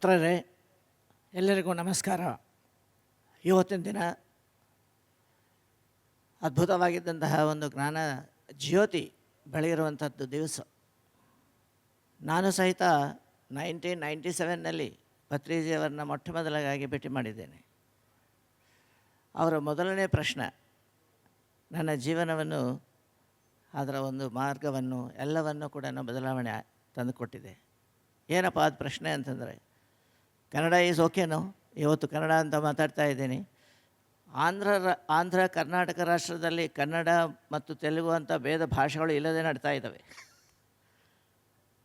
ಮಿತ್ರರೇ, ಎಲ್ಲರಿಗೂ ನಮಸ್ಕಾರ. ಇವತ್ತಿನ ದಿನ ಅದ್ಭುತವಾಗಿದ್ದಂತಹ ಒಂದು ಜ್ಞಾನ ಜ್ಯೋತಿ ಬೆಳೆಯಿರುವಂಥದ್ದು ದಿವಸ. ನಾನು ಸಹಿತ ನೈನ್ಟೀನ್ ನೈಂಟಿ ಸೆವೆನ್ನಲ್ಲಿ ಪತ್ರಿಜಿಯವರನ್ನ ಮೊಟ್ಟ ಮೊದಲಾಗಿ ಭೇಟಿ ಮಾಡಿದ್ದೇನೆ. ಅವರ ಮೊದಲನೇ ಪ್ರಶ್ನೆ, ನನ್ನ ಜೀವನವನ್ನು, ಅದರ ಒಂದು ಮಾರ್ಗವನ್ನು, ಎಲ್ಲವನ್ನು ಕೂಡ ಬದಲಾವಣೆ ತಂದುಕೊಟ್ಟಿದೆ. ಏನಪ್ಪ ಅದು ಪ್ರಶ್ನೆ ಅಂತಂದರೆ ಕನ್ನಡ ಈಸ್ ಓಕೆನೋ ಇವತ್ತು ಕನ್ನಡ ಅಂತ ಮಾತಾಡ್ತಾ ಇದ್ದೀನಿ. ಆಂಧ್ರ ಆಂಧ್ರ, ಕರ್ನಾಟಕ ರಾಷ್ಟ್ರದಲ್ಲಿ ಕನ್ನಡ ಮತ್ತು ತೆಲುಗು ಅಂತ ಭೇದ ಭಾಷೆಗಳು ಇಲ್ಲದೆ ನಡ್ತಾ ಇದ್ದಾವೆ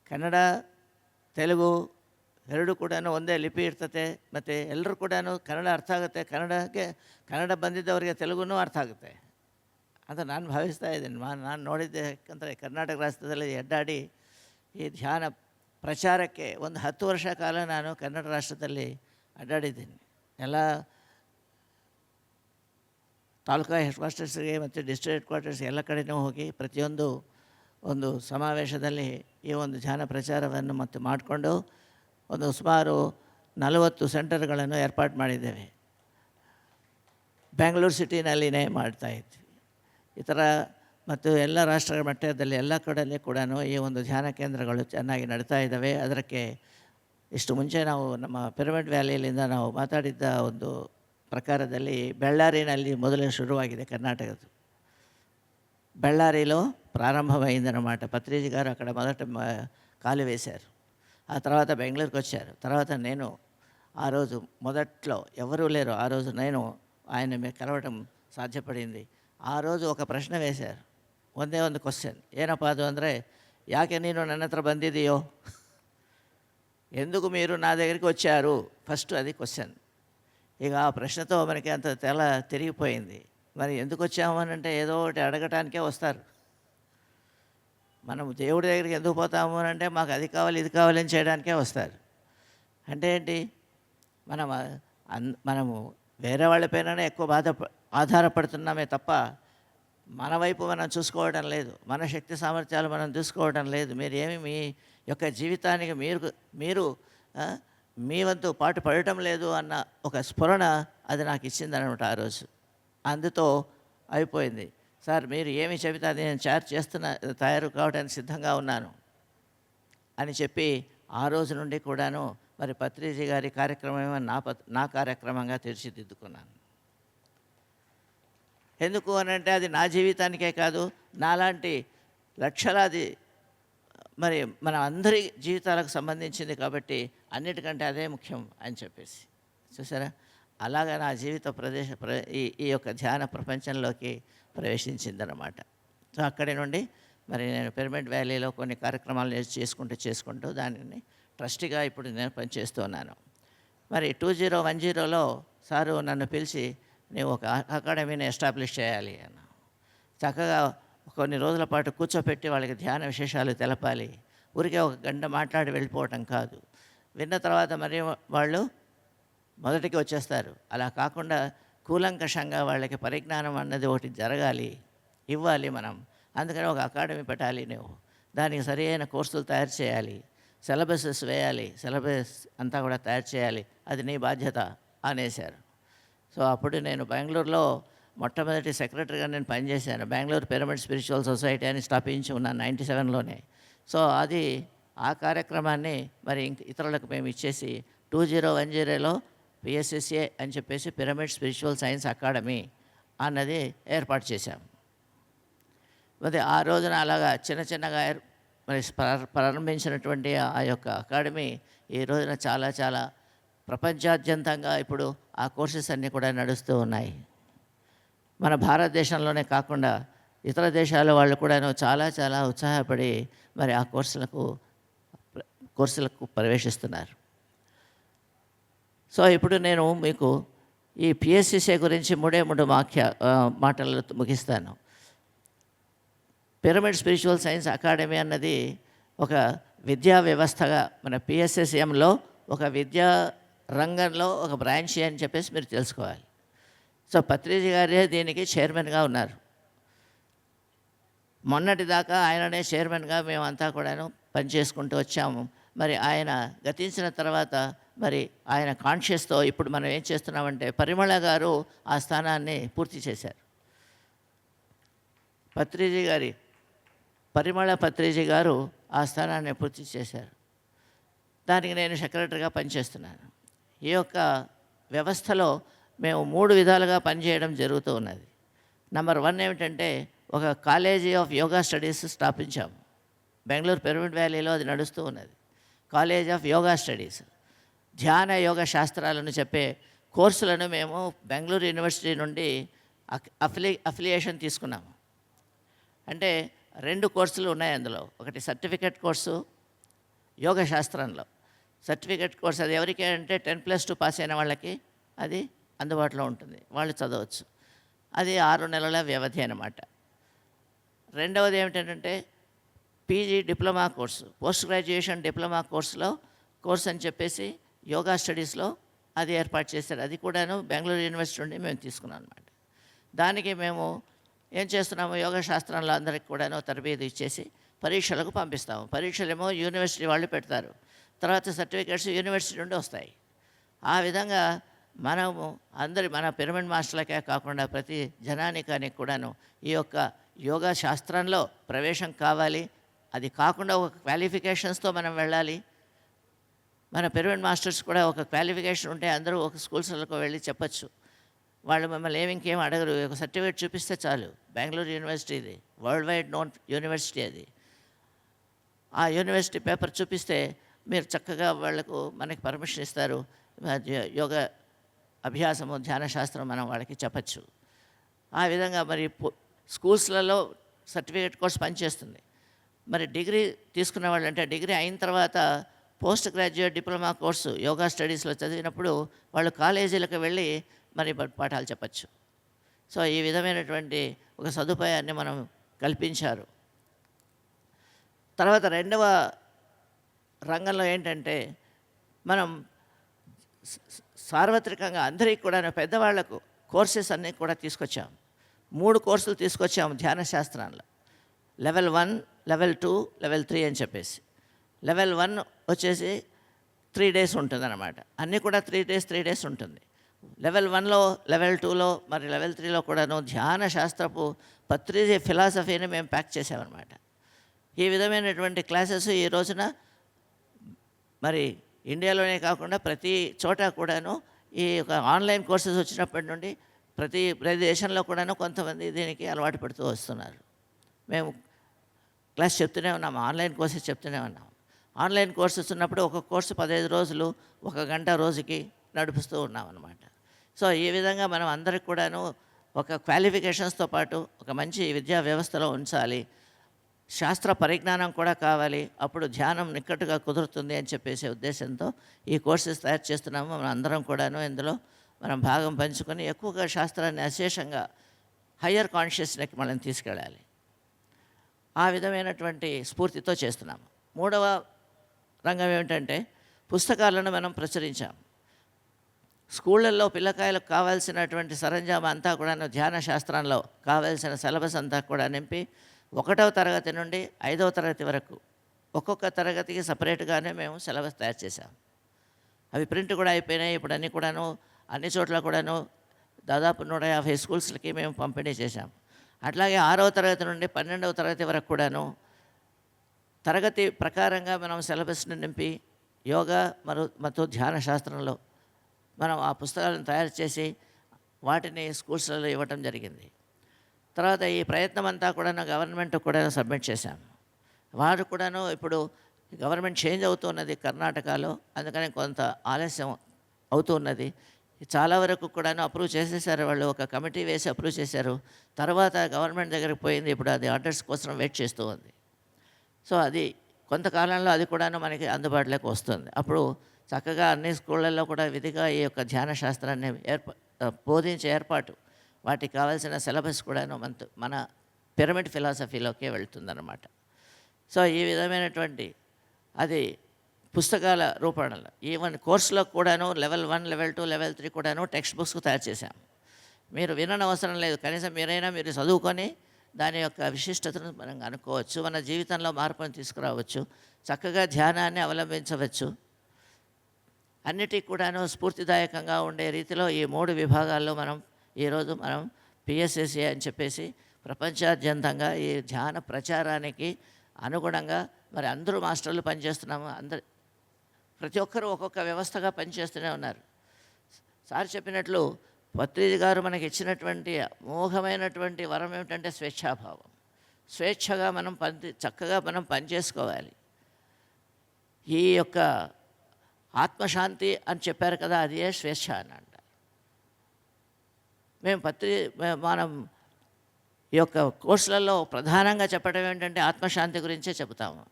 ಕನ್ನಡ, ತೆಲುಗು ಎರಡೂ ಕೂಡ ಒಂದೇ ಲಿಪಿ ಇರ್ತತೆ ಮತ್ತು ಎಲ್ಲರೂ ಕೂಡ ಕನ್ನಡ ಅರ್ಥ ಆಗುತ್ತೆ. ಕನ್ನಡಕ್ಕೆ, ಕನ್ನಡ ಬಂದಿದ್ದವರಿಗೆ ತೆಲುಗುನೂ ಅರ್ಥ ಆಗುತ್ತೆ. ಅಂತ ನಾನು ಭಾವಿಸ್ತಾ ಇದ್ದೀನಿ. ನಾನು ನೋಡಿದ್ದೆ ಯಾಕಂದರೆ ಕರ್ನಾಟಕ ರಾಷ್ಟ್ರದಲ್ಲಿ ಎಡ್ಡಾಡಿ ಈ ಧ್ಯಾನ ಪ್ರಚಾರಕ್ಕೆ ಒಂದು ಹತ್ತು ವರ್ಷ ಕಾಲ ನಾನು ಕನ್ನಡ ರಾಷ್ಟ್ರದಲ್ಲಿ ಅಡ್ಡಾಡಿದ್ದೀನಿ. ಎಲ್ಲ ತಾಲೂಕಾ ಹೆಡ್ ಕ್ವಾರ್ಟರ್ಸ್ಗೆ ಮತ್ತು ಡಿಸ್ಟ್ರಿಕ್ಟ್ ಹೆಡ್ ಕ್ವಾರ್ಟರ್ಸ್ ಎಲ್ಲ ಕಡೆನೂ ಹೋಗಿ ಪ್ರತಿಯೊಂದು ಒಂದು ಸಮಾವೇಶದಲ್ಲಿ ಈ ಒಂದು ಜಾನ ಪ್ರಚಾರವನ್ನು ಮತ್ತು ಮಾಡಿಕೊಂಡು ಒಂದು ಸುಮಾರು ನಲವತ್ತು ಸೆಂಟರ್ಗಳನ್ನು ಏರ್ಪಾಟ್ ಮಾಡಿದ್ದೇವೆ. ಬ್ಯಾಂಗ್ಳೂರು ಸಿಟಿನಲ್ಲಿನೇ ಮಾಡ್ತಾಯಿದ್ವಿ ಈ ಥರ ಮತ್ತು ಎಲ್ಲ ರಾಷ್ಟ್ರಗಳ ಮಟ್ಟದಲ್ಲಿ ಎಲ್ಲ ಕಡೆಯಲ್ಲಿ ಕೂಡ ಈ ಒಂದು ಧ್ಯಾನ ಕೇಂದ್ರಗಳು ಚೆನ್ನಾಗಿ ನಡೀತಾ ಇದ್ದಾವೆ ಅದಕ್ಕೆ ಇಷ್ಟು ಮುಂಚೆ ನಾವು ನಮ್ಮ ಪಿರಮಿಡ್ ವ್ಯಾಲಿಯಲ್ಲಿಂದ ನಾವು ಮಾತಾಡಿದ್ದ ಒಂದು ಪ್ರಕಾರದಲ್ಲಿ ಬೆಳ್ಳಾರಿನಲ್ಲಿ ಮೊದಲೇ ಶುರುವಾಗಿದೆ ಕರ್ನಾಟಕದ್ದು బళ్ళారిలో ప్రారంభమైందనమాట పత్రిజీ గారు అక్కడ మొదట మ- కాలు వేశారు ఆ తర్వాత బెంగళూరుకి వచ్చారు తర్వాత నేను ఆ రోజు మొదట్లో ఎవరూ లేరు ఆ రోజు నేను ఆయన మీద కలవటం సాధ్యపడింది ಆ రోజు ఒక ಪ್ರಶ್ನ వేశారు ಒಂದೇ ಒಂದು ಕ್ವಶನ್ ಏನಪ್ಪ ಅದು ಅಂದರೆ ಯಾಕೆ ನೀನು ನನ್ನ ಹತ್ರ ಬಂದಿದೆಯೋ ఎందుకు మీరు నా దగ్గరికి వచ్చారు ఫస్ట్ అది క్వశ్చన్ ఇక ఆ ప్రశ్నతో మనకి అంత తెల తిరిగిపోయింది మరి ఎందుకు వచ్చాము అని అంటే ఏదో ఒకటి అడగటానికే వస్తారు మనం దేవుడి దగ్గరికి ఎందుకు పోతాము అని అంటే మాకు అది కావాలి ఇది కావాలి అని చేయడానికే వస్తారు అంటే ఏంటి మనం అన్ మనము వేరే వాళ్ళపైననే ఎక్కువ బాధ ఆధారపడుతున్నామే తప్ప మన వైపు మనం చూసుకోవడం లేదు. మన శక్తి సామర్థ్యాలు మనం చూసుకోవడం లేదు. మీరు ఏమి మీ యొక్క జీవితానికి మీరు మీరు మీ వంతు పాటు పడటం లేదు అన్న ఒక స్ఫురణ అది నాకు ఇచ్చిందనమాట ఆ రోజు. అందుతో అయిపోయింది. సార్ మీరు ఏమి చెబితే అది నేను చార్జ్ చేస్తున్న తయారు కావడానికి సిద్ధంగా ఉన్నాను అని చెప్పి ఆ రోజు నుండి కూడాను మరి పత్రిజీ గారి కార్యక్రమం నా నా కార్యక్రమంగా తీర్చిదిద్దుకున్నాను. ఎందుకు అని అంటే అది నా జీవితానికే కాదు నాలాంటి లక్షలాది మరి మన అందరి జీవితాలకు సంబంధించింది కాబట్టి అన్నిటికంటే అదే ముఖ్యం అని చెప్పేసి. చూసారా? అలాగా నా జీవిత ప్రదేశ ప్ర ఈ ఈ యొక్క ధ్యాన ప్రపంచంలోకి ప్రవేశించిందనమాట సో అక్కడి నుండి మరి నేను పిరమిడ్ వ్యాలీలో కొన్ని కార్యక్రమాలు చేసుకుంటూ చేసుకుంటూ దానిని ట్రస్టీగా ఇప్పుడు నేను పనిచేస్తున్నాను మరి టూ జీరో వన్ జీరోలో సారు నన్ను పిలిచి నీవు ఒక అకాడమీని ఎస్టాబ్లిష్ చేయాలి అన్న. చక్కగా కొన్ని రోజుల పాటు కూర్చోపెట్టి వాళ్ళకి ధ్యాన విశేషాలు తెలపాలి. ఊరికే ఒక గంట మాట్లాడి వెళ్ళిపోవటం కాదు. విన్న తర్వాత మరి వాళ్ళు మొదటికి వచ్చేస్తారు. అలా కాకుండా కూలంకషంగా వాళ్ళకి పరిజ్ఞానం అన్నది ఒకటి జరగాలి ఇవ్వాలి మనం. అందుకని ఒక అకాడమీ పెట్టాలి నువ్వు దానికి సరియైన కోర్సులు తయారు చేయాలి. సిలబసెస్ వేయాలి. సిలబస్ అంతా కూడా తయారు చేయాలి. అది నీ బాధ్యత అనేశారు. సో అప్పుడు నేను బెంగళూరులో మొట్టమొదటి సెక్రటరీగా నేను పనిచేశాను. బెంగళూరు పిరమిడ్ స్పిరిచువల్ సొసైటీ అని స్థాపించి ఉన్నాను నైంటీ సెవెన్లోనే. సో అది ఆ కార్యక్రమాన్ని మరి ఇంక ఇతరులకు మేము ఇచ్చేసి టూ జీరో వన్ జీరోలో పిఎస్ఎస్ఏ అని చెప్పేసి పిరమిడ్ స్పిరిచువల్ సైన్స్ అకాడమీ అన్నది ఏర్పాటు చేశాం. మరి ఆ రోజున అలాగా చిన్న చిన్నగా ఏర్- మరి ప్ర- ప్రారంభించినటువంటి ఆ యొక్క అకాడమీ ఈ రోజున చాలా చాలా ప్రపంచాద్యంతంగా ఇప్పుడు ఆ కోర్సెస్ అన్నీ కూడా నడుస్తూ ఉన్నాయి. మన భారతదేశంలోనే కాకుండా ఇతర దేశాల వాళ్ళు కూడాను చాలా చాలా ఉత్సాహపడి మరి ఆ కోర్సులకు కోర్సులకు ప్రవేశిస్తున్నారు. సో ఇప్పుడు నేను మీకు ఈ పిఎస్సిసే గురించి మూడే మూడు వాక్య మాటలు మాటలతో ముగిస్తాను. పిరమిడ్ స్పిరిచువల్ సైన్స్ అకాడమీ అన్నది ఒక విద్యా వ్యవస్థగా మన పిఎస్ఎస్ఎంలో ఒక విద్యా రంగంలో ఒక బ్రాంచ్ అని చెప్పేసి మీరు తెలుసుకోవాలి. సో పత్రిజీ గారే దీనికి చైర్మన్గా ఉన్నారు. మొన్నటి దాకా ఆయననే చైర్మన్గా మేమంతా కూడాను పనిచేసుకుంటూ వచ్చాము. మరి ఆయన గతించిన తర్వాత మరి ఆయన కాన్షియస్తో ఇప్పుడు మనం ఏం చేస్తున్నామంటే పరిమళ గారు ఆ స్థానాన్ని పూర్తి చేశారు. పత్రిజీ గారి పరిమళ పత్రిజీ గారు ఆ స్థానాన్ని పూర్తి చేశారు. దానికి నేను సెక్రటరీగా పనిచేస్తున్నాను. ఈ యొక్క వ్యవస్థలో మేము మూడు విధాలుగా పనిచేయడం జరుగుతూ ఉన్నది. నెంబర్ వన్ ఏమిటంటే ఒక కాలేజీ ఆఫ్ యోగా స్టడీస్ స్థాపించాము బెంగళూరు పిరమిడ్ వ్యాలీలో అది నడుస్తూ ఉన్నది. కాలేజ్ ఆఫ్ యోగా స్టడీస్ ధ్యాన యోగ శాస్త్రాలను చెప్పే కోర్సులను మేము బెంగళూరు యూనివర్సిటీ నుండి అఫిలి అఫిలియేషన్ తీసుకున్నాము. అంటే రెండు కోర్సులు ఉన్నాయి అందులో. ఒకటి సర్టిఫికెట్ కోర్సు యోగ శాస్త్రంలో. సర్టిఫికేట్ కోర్స్ అది ఎవరికి అంటే టెన్ ప్లస్ టూ పాస్ అయిన వాళ్ళకి అది అందుబాటులో ఉంటుంది. వాళ్ళు చదవచ్చు. అది ఆరు నెలల వ్యవధి అన్నమాట. రెండవది ఏమిటంటే PG diploma course. Post graduation diploma కోర్సులో కోర్స్ అని చెప్పేసి యోగా స్టడీస్లో అది ఏర్పాటు చేశారు. అది కూడాను బెంగళూరు యూనివర్సిటీ నుండి మేము తీసుకున్నాం అనమాట దానికి మేము ఏం చేస్తున్నాము? యోగా శాస్త్రంలో అందరికి కూడాను తరబేది ఇచ్చేసి పరీక్షలకు పంపిస్తాము. పరీక్షలేమో యూనివర్సిటీ వాళ్ళు పెడతారు. తర్వాత సర్టిఫికేట్స్ యూనివర్సిటీ నుండి వస్తాయి. ఆ విధంగా మనము అందరి మన పిరమిడ్ మాస్టర్లకే కాకుండా ప్రతి జనానికానికి కూడాను ఈ యొక్క యోగా శాస్త్రంలో ప్రవేశం కావాలి. అది కాకుండా ఒక క్వాలిఫికేషన్స్తో మనం వెళ్ళాలి. మన పిరమిడ్ మాస్టర్స్ కూడా ఒక క్వాలిఫికేషన్ ఉంటే అందరూ ఒక స్కూల్స్లకు వెళ్ళి చెప్పచ్చు. వాళ్ళు మిమ్మల్ని ఏమి ఇంకేం అడగరు. ఒక సర్టిఫికేట్ చూపిస్తే చాలు. బెంగళూరు యూనివర్సిటీ ఇది. వరల్డ్ వైడ్ నోన్ యూనివర్సిటీ అది. ఆ యూనివర్సిటీ పేపర్ చూపిస్తే మీరు చక్కగా వాళ్ళకు మనకి పర్మిషన్ ఇస్తారు. యోగ అభ్యాసము ధ్యాన శాస్త్రం మనం వాళ్ళకి చెప్పచ్చు. ఆ విధంగా మరి స్కూల్స్లలో సర్టిఫికేట్ కోర్స్ పనిచేస్తుంది. మరి డిగ్రీ తీసుకున్న వాళ్ళు అంటే డిగ్రీ అయిన తర్వాత post graduate diploma course yoga స్టడీస్లో చదివినప్పుడు వాళ్ళు కాలేజీలకు వెళ్ళి మరి పాఠాలు చెప్పచ్చు. సో ఈ విధమైనటువంటి ఒక సదుపాయాన్ని మనం కల్పించారు. తర్వాత రెండవ రంగంలో ఏంటంటే మనం సార్వత్రికంగా అందరికీ కూడా పెద్దవాళ్ళకు కోర్సెస్ అన్నీ కూడా తీసుకొచ్చాం. మూడు కోర్సులు తీసుకొచ్చాము ధ్యాన శాస్త్రంలో level one level two level three అని చెప్పేసి. లెవెల్ వన్ వచ్చేసి త్రీ డేస్ ఉంటుంది అనమాట అన్నీ కూడా త్రీ డేస్ త్రీ డేస్ ఉంటుంది. లెవెల్ వన్లో లెవెల్ టూలో మరి లెవెల్ త్రీలో కూడాను ధ్యాన శాస్త్రపు పత్రిజీ ఫిలాసఫీని మేము ప్యాక్ చేసామన్నమాట. ఈ విధమైనటువంటి క్లాసెస్ ఈ రోజున మరి ఇండియాలోనే కాకుండా ప్రతి చోట కూడాను ఈ యొక్క ఆన్లైన్ కోర్సెస్ వచ్చినప్పటి నుండి ప్రతి ప్రదేశంలో కూడాను కొంతమంది దీనికి అలవాటు పడుతూ వస్తున్నారు. మేము క్లాస్ చెప్తూనే ఉన్నాము ఆన్లైన్ కోర్సెస్ చెప్తూనే ఉన్నాం. ఆన్లైన్ కోర్సెస్ ఉన్నప్పుడు ఒక కోర్సు పదహైదు రోజులు ఒక గంట రోజుకి నడుపుస్తూ ఉన్నాం అనమాట సో ఈ విధంగా మనం అందరికి కూడాను ఒక క్వాలిఫికేషన్స్తో పాటు ఒక మంచి విద్యా వ్యవస్థలో ఉంచాలి. శాస్త్ర పరిజ్ఞానం కూడా కావాలి. అప్పుడు ధ్యానం నిక్కట్టుగా కుదురుతుంది అని చెప్పేసే ఉద్దేశంతో ఈ కోర్సెస్ తయారు చేస్తున్నాము. మనం అందరం కూడాను ఇందులో మనం భాగం పంచుకొని ఎక్కువగా శాస్త్రాన్ని అశేషంగా హయ్యర్ కాన్షియస్నెస్కి మనం తీసుకెళ్ళాలి. ఆ విధమైనటువంటి స్ఫూర్తితో చేస్తున్నాము. మూడవ రంగం ఏమిటంటే పుస్తకాలను మనం ప్రచురించాం స్కూళ్ళల్లో పిల్లకాయలకు కావాల్సినటువంటి సరంజామా అంతా కూడా ధ్యాన శాస్త్రంలో కావాల్సిన సిలబస్ అంతా కూడా నింపి ఒకటవ తరగతి నుండి ఐదవ తరగతి వరకు ఒక్కొక్క తరగతికి సపరేట్గానే మేము సిలబస్ తయారు చేసాం అవి ప్రింట్ కూడా అయిపోయినాయి. ఇప్పుడు అన్నీ కూడాను అన్ని చోట్ల కూడాను దాదాపు నూట యాభై స్కూల్స్లకి మేము పంపిణీ చేశాం. అట్లాగే ఆరవ తరగతి నుండి పన్నెండవ తరగతి వరకు కూడాను తరగతి ప్రకారంగా మనం సిలబస్ని నింపి యోగా మరు మతో ధ్యాన శాస్త్రంలో మనం ఆ పుస్తకాలను తయారు చేసి వాటిని స్కూల్స్లలో ఇవ్వటం జరిగింది. తర్వాత ఈ ప్రయత్నం అంతా కూడా గవర్నమెంట్ కూడా సబ్మిట్ చేశాం. వారు కూడాను ఇప్పుడు గవర్నమెంట్ చేంజ్ అవుతున్నది కర్ణాటకలో అందుకని కొంత ఆలస్యం అవుతున్నది. చాలా వరకు కూడాను అప్రూవ్ చేసేసారు వాళ్ళు ఒక కమిటీ వేసి అప్రూవ్ చేశారు. తర్వాత గవర్నమెంట్ దగ్గరికి పోయింది ఇప్పుడు అది ఆర్డర్స్ కోసం వెయిట్ చేస్తూ ఉంది. సో అది కొంతకాలంలో అది కూడాను మనకి అందుబాటులోకి వస్తుంది. అప్పుడు చక్కగా అన్ని స్కూళ్ళల్లో కూడా విధిగా ఈ యొక్క ధ్యాన శాస్త్రాన్ని ఏర్ప బోధించే ఏర్పాటు వాటికి కావాల్సిన సిలబస్ కూడాను మన మన పిరమిడ్ ఫిలాసఫీలోకే వెళ్తుందన్నమాట. సో ఈ విధమైనటువంటి అది పుస్తకాల రూపణలో ఈవెన్ కోర్సులో కూడాను level one level two level three కూడాను టెక్స్ట్ బుక్స్ తయారు చేశాం మీరు వినని అవసరం లేదు. కనీసం మీరైనా మీరు చదువుకొని దాని యొక్క విశిష్టతను మనం అనుకోవచ్చు మన జీవితంలో మార్పును తీసుకురావచ్చు చక్కగా ధ్యానాన్ని అవలంబించవచ్చు. అన్నిటికి కూడాను స్ఫూర్తిదాయకంగా ఉండే రీతిలో ఈ మూడు విభాగాల్లో మనం ఈరోజు మనం పిఎస్ఎస్ఏ అని చెప్పేసి ప్రపంచాద్యంతంగా ఈ ధ్యాన ప్రచారానికి అనుగుణంగా మరి అందరూ మాస్టర్లు పనిచేస్తున్నాము. అందరు ప్రతి ఒక్కరూ ఒక్కొక్క వ్యవస్థగా పనిచేస్తూనే ఉన్నారు. సార్ చెప్పినట్లు పత్రిజీ గారు మనకి ఇచ్చినటువంటి మోహమైనటువంటి వరం ఏమిటంటే స్వేచ్ఛాభావం. స్వేచ్ఛగా మనం పని చక్కగా మనం పనిచేసుకోవాలి. ఈ యొక్క ఆత్మశాంతి అని చెప్పారు కదా అదే స్వేచ్ఛ అన్నాడు. మేము పత్రి మే- మనం ఈ యొక్క కోర్సులలో ప్రధానంగా చెప్పడం ఏంటంటే ఆత్మశాంతి గురించే చెబుతాము.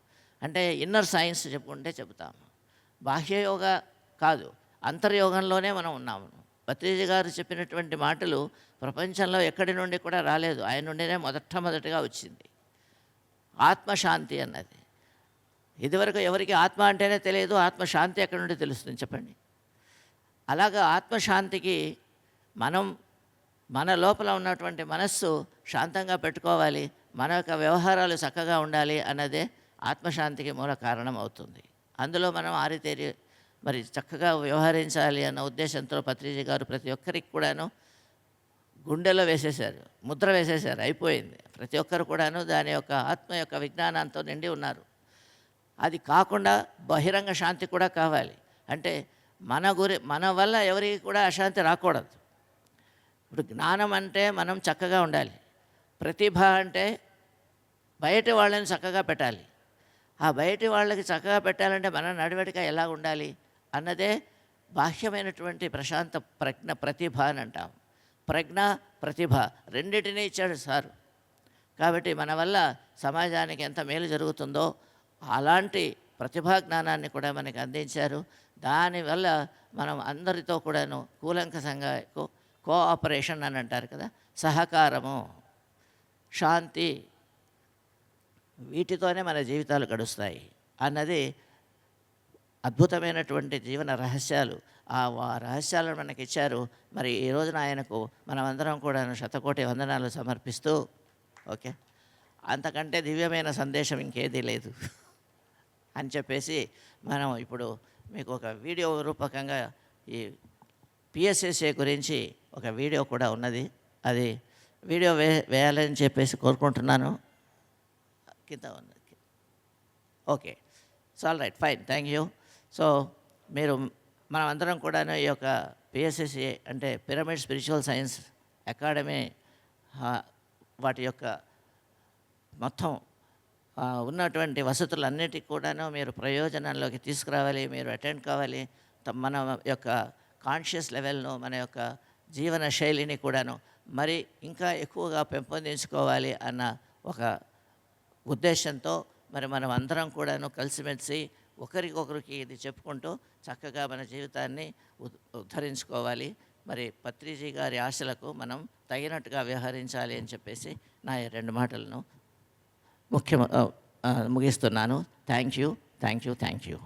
అంటే ఇన్నర్ సైన్స్ చెప్పుకుంటే చెబుతాము. బాహ్యయోగ కాదు అంతర్యోగంలోనే మనం ఉన్నాము. భత్రీజీ గారు చెప్పినటువంటి మాటలు ప్రపంచంలో ఎక్కడి నుండి కూడా రాలేదు. ఆయన నుండినే మొదటమొదటిగా వచ్చింది. ఆత్మశాంతి అన్నది. ఇదివరకు ఎవరికి ఆత్మ అంటేనే తెలియదు ఆత్మశాంతి ఎక్కడి నుండి తెలుస్తుంది చెప్పండి. అలాగా ఆత్మశాంతికి మనం మన లోపల ఉన్నటువంటి మనస్సు శాంతంగా పెట్టుకోవాలి మన యొక్క వ్యవహారాలు చక్కగా ఉండాలి అన్నదే ఆత్మశాంతికి మూల కారణం అవుతుంది. అందులో మనం ఆరితేరి మరి చక్కగా వ్యవహరించాలి అన్న ఉద్దేశంతో పత్రిజీ గారు ప్రతి ఒక్కరికి కూడాను గుండెలో వేసేశారు ముద్ర వేసేశారు అయిపోయింది. ప్రతి ఒక్కరు కూడాను దాని యొక్క ఆత్మ యొక్క విజ్ఞానంతో నిండి ఉన్నారు. అది కాకుండా బహిరంగ శాంతి కూడా కావాలి. అంటే మన గురి మన వల్ల ఎవరికి కూడా అశాంతి రాకూడదు. ఇప్పుడు జ్ఞానం అంటే మనం చక్కగా ఉండాలి. ప్రతిభ అంటే బయట వాళ్ళని చక్కగా పెట్టాలి. ఆ బయటి వాళ్ళకి చక్కగా పెట్టాలంటే మన నడవడిక ఎలా ఉండాలి అన్నదే బాహ్యమైనటువంటి ప్రశాంత ప్రజ్ఞ ప్రతిభ అని అంటాం. ప్రజ్ఞ ప్రతిభ రెండింటినీ ఇచ్చాడు సారు. కాబట్టి మన వల్ల సమాజానికి ఎంత మేలు జరుగుతుందో అలాంటి ప్రతిభా జ్ఞానాన్ని కూడా మనకి అందించారు. దానివల్ల మనం అందరితో కూడాను కూలంకసంగా కో కోఆపరేషన్ అని అంటారు కదా సహకారము శాంతి వీటితోనే మన జీవితాలు గడుస్తాయి అన్నది అద్భుతమైనటువంటి జీవన రహస్యాలు. ఆ వా- రహస్యాలను మనకి ఇచ్చారు. మరి ఈ రోజున ఆయనకు మనమందరం కూడా శతకోటి వందనాలు సమర్పిస్తూ ఓకే అంతకంటే దివ్యమైన సందేశం ఇంకేదీ లేదు అని చెప్పేసి మనం ఇప్పుడు మీకు ఒక వీడియో రూపకంగా ఈ పిఎస్ఎస్ఏ గురించి ఒక వీడియో కూడా ఉన్నది. అది వీడియో వే వేయాలని చెప్పేసి కోరుకుంటున్నాను. కింద ఉన్నది okay. So all right fine thank you. So మీరు మనం అందరం కూడా ఈ యొక్క పిఎస్ఎస్ఏ అంటే పిరమిడ్ స్పిరిచువల్ సైన్స్ అకాడమీ వాటి యొక్క మొత్తం ఉన్నటువంటి వసతులన్నిటికీ కూడాను మీరు ప్రయోజనంలోకి తీసుకురావాలి మీరు అటెండ్ కావాలి. త- మన యొక్క కాన్షియస్ లెవెల్ను మన యొక్క జీవన శైలిని కూడాను మరి ఇంకా ఎక్కువగా పెంపొందించుకోవాలి అన్న ఒక ఉద్దేశంతో మరి మనం అందరం కూడాను కలిసిమెలిసి ఒకరికొకరికి ఇది చెప్పుకుంటూ చక్కగా మన జీవితాన్ని ఉద్ధరించుకోవాలి. మరి పత్రిజీ గారి ఆశలకు మనం తగినట్టుగా వ్యవహరించాలి అని చెప్పేసి నా రెండు మాటలను ముఖ్య ముగిస్తున్నాను. Thank you thank you thank you.